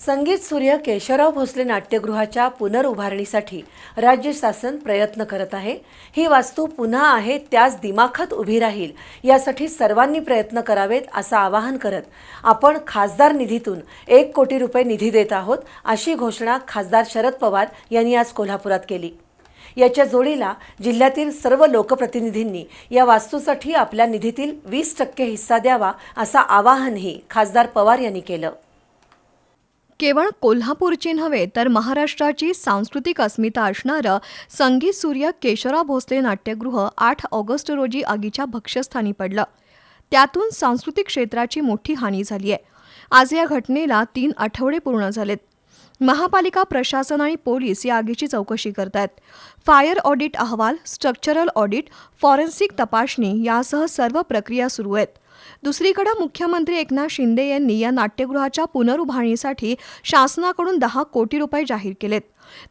संगीत सूर्य केशवराव भोसले नाट्यगृहाच्या पुनर्उभारणीसाठी राज्य शासन प्रयत्न करत आहे. ही वास्तू पुन्हा आहे त्याच दिमाखात उभी राहील यासाठी सर्वांनी प्रयत्न करावेत असं आवाहन करत आपण खासदार निधीतून एक कोटी रुपये निधी देत आहोत अशी घोषणा खासदार शरद पवार यांनी आज कोल्हापुरात केली. याच्या जोडीला जिल्ह्यातील सर्व लोकप्रतिनिधींनी या वास्तूसाठी आपल्या निधीतील वीस टक्के हिस्सा द्यावा असं आवाहनही खासदार पवार यांनी केलं. केवळ कोल्हापूरची नव्हे तर महाराष्ट्राची सांस्कृतिक अस्मिता असणारं संगीत सूर्य केशवराव भोसले नाट्यगृह आठ ऑगस्ट रोजी आगीच्या भक्ष्यस्थानी पडलं. त्यातून सांस्कृतिक क्षेत्राची मोठी हानी झाली आहे आज या घटनेला तीन आठवडे पूर्ण झालेत. महापालिका प्रशासन आणि पोलीस या आगीची चौकशी करत आहेत फायर ऑडिट अहवाल स्ट्रक्चरल ऑडिट फॉरेन्सिक तपासणी यासह सर्व प्रक्रिया सुरू आहेत. दुसरीकडे मुख्यमंत्री एकनाथ शिंदे यांनी या नाट्यगृहाच्या पुनरुभारणीसाठी शासनाकडून दहा कोटी रुपये जाहीर केलेत.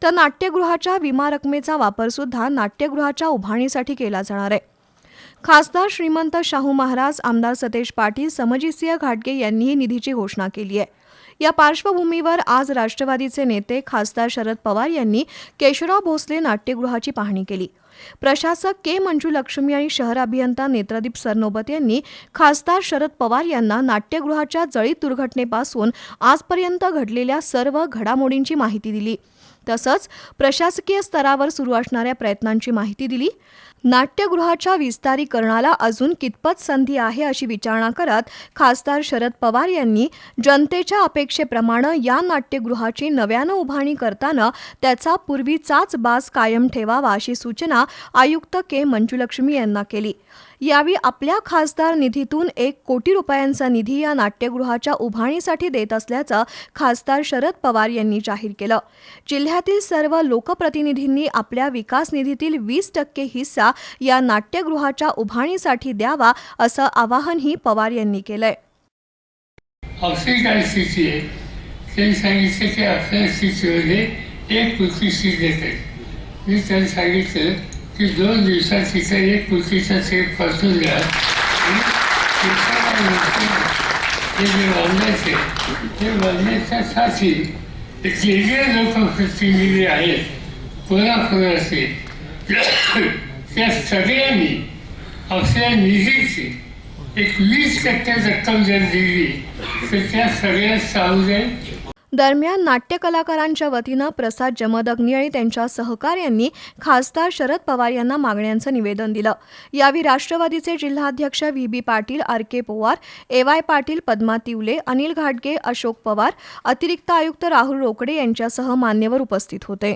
तर नाट्यगृहाच्या विमा रकमेचा वापर सुद्धा नाट्यगृहाच्या उभारणीसाठी केला जाणार आहे. खासदार श्रीमंत शाहू महाराज आमदार सतेज पाटील समजितसिंह घाटगे यांनीही निधीची घोषणा केली आहे. या पार्श्वभूमीवर आज राष्ट्रवादीचे नेते खासदार शरद पवार यांनी केशवराव भोसले नाट्यगृहाची पाहणी केली. प्रशासक के मंजुलक्ष्मी आणि शहर अभियंता नेत्रदीप सरनोबत यांनी खासदार शरद पवार यांना नाट्यगृहाच्या जळीत दुर्घटनेपासून आजपर्यंत घडलेल्या सर्व घडामोडींची माहिती दिली. तसंच प्रशासकीय स्तरावर सुरू असणाऱ्या प्रयत्नांची माहिती दिली. नाट्यगृहाच्या विस्तारीकरणाला अजून कितपत संधी आहे अशी विचारणा करत खासदार शरद पवार यांनी जनतेच्या अपेक्षेप्रमाणे या नाट्यगृहाची नव्यानं उभारणी करताना त्याचा पूर्वीचाच बाज कायम ठेवावा अशी सूचना आयुक्त के. मंजुलक्ष्मी यांना केली. यावेळी आपल्या खासदार निधीतून एक कोटी रुपयांचा निधी या नाट्यगृहाच्या उभारणीसाठी देत असल्याचं खासदार शरद पवार यांनी जाहीर केलं. जिल्ह्यातील सर्व लोकप्रतिनिधींनी आपल्या विकास निधीतील वीस टक्के हिस्सा या नाट्यगृहाच्या उभारणीसाठी द्यावा असं आवाहनही पवार यांनी केलंय. अक्षय काय स्थिती आहे त्यांनी सांगितलं की आपल्या स्थितीमध्ये एक कृती सीट देते मी त्यांनी सांगितलं की दोन दिवसात तिथं एक कृतीचा सेट पाठवून द्या आणि हे। जे बांधायचे ते बांधण्याच्यासाठी जे जे लोकप्रतिनिधी आहेत कोणाकोणाचे त्या सगळ्यांनी आपल्या निधीची एक वीस टक्के रक्कम जर दिली तर त्या सगळ्या दरम्यान नाट्य कलाकारांच्या वतीनं प्रसाद जमदग्नी आणि त्यांच्या सहकार्यांनी खासदार शरद पवार यांना मागण्यांचं निवेदन दिलं. यावेळी राष्ट्रवादीचे जिल्हाध्यक्ष V B Patil R K Pawar A Y Patil Padma Tiwale Anil घाटगे अशोक पवार अतिरिक्त आयुक्त राहुल रोकडे यांच्यासह मान्यवर उपस्थित होते.